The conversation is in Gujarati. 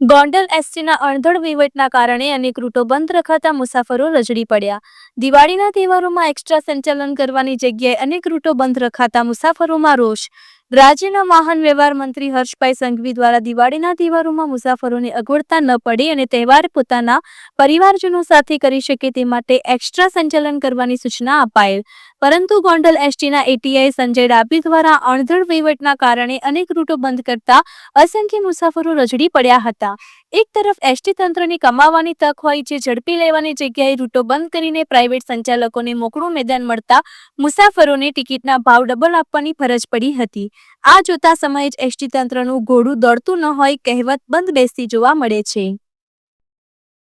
ગોંડલ એસટીના અણધડ વહીવટના કારણે અનેક રૂટો બંધ રખાતા મુસાફરો રજડી પડ્યા. દિવાળીના તહેવારોમાં એક્સ્ટ્રા સંચાલન કરવાની જગ્યાએ અનેક રૂટો બંધ રખાતા મુસાફરોમાં રોષ. રાજ્યના વાહન વ્યવહાર મંત્રી હર્ષભાઈ સંઘવી દ્વારા દિવાળીના તહેવારોમાં મુસાફરોને અગવડતા ન પડે અને તહેવાર પોતાના પરિવારજનો સાથે કરી શકે તે માટે એક્સ્ટ્રા સંચાલન કરવાની સૂચના અપાયેલ. પરંતુ ગોંડલ એસટીના એટીઆઈ સંજય ડાબી દ્વારા અણધડ વહીવટના કારણે અનેક રૂટો બંધ કરતા અસંખ્ય મુસાફરો રજડી પડ્યા હતા. એક તરફ એસટી તંત્રની કમાવાની તક હોય જે ઝડપી લેવાની જગ્યાએ રૂટો બંધ કરીને પ્રાઇવેટ સંચાલકોને મોકળું મેદાન મળતા મુસાફરોને ટિકિટના ભાવ ડબલ આપવાની ફરજ પડી હતી. આ જોતા સમયે જ એસટી તંત્રનું ઘોડું દોડતું ન હોય કહેવત બંધ બેસતી જોવા મળે છે.